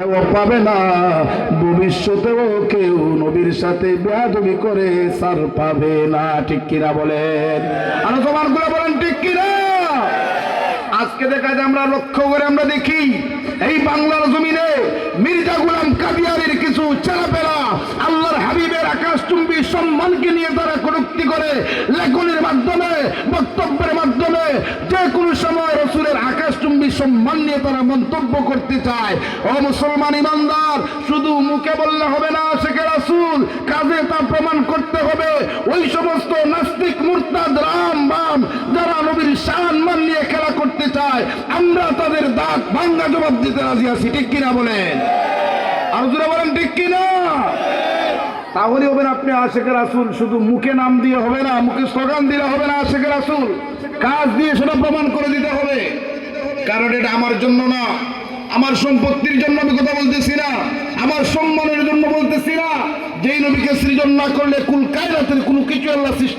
ও পাবে না। ভবিষ্যতেও কেউ নবীর সাথে করে সার পাবে না। বলেন? আলোচনারগুলো বলেন আজকে দেখা যায় আমরা লক্ষ্য করে আমরা দেখি, এই বাংলার জমিনে মির্জা গুলাম কাদিয়ারির কিছু ছেলেপেলা আল্লাহর হাবিবের আকাশচুম্বী সম্মানকে নিয়ে সম্মান নিয়ে তারা মন্তব্য করতে চায়। ও মুসলমান ইমানদার, শুধু মুখে বললে হবে না, শেখে রাসুল, কাজে তা প্রমাণ করতে হবে। ওই সমস্ত নাস্তিক, মুরতাদ, রাম, বাম, যারা নবীর সম্মান নিয়ে খেলা করতে চায়, আমরা তাদের দাঁত ভাঙ্গা জবাব দিতে রাজি আছি, ঠিক কিনা বলেন? আর জোরে বলেন, ঠিক কিনা? তাহলে হবে না আপনি আশেখের রাসুল, শুধু মুখে নাম দিয়ে হবে না, মুখে স্লোগান দিলে হবে না আশেখের রাসুল, কাজ দিয়ে সেটা প্রমাণ করে দিতে হবে। কারণ এটা আমার জন্য না। আমার সম্পত্তির জন্য আমি কথা বলতেছি না। আমার সম্মানের জন্য বলতেছি না। যেই নবীকে সৃজন না করলে কুল কায়রাতের কোনো কিছু আল্লাহ সৃষ্টি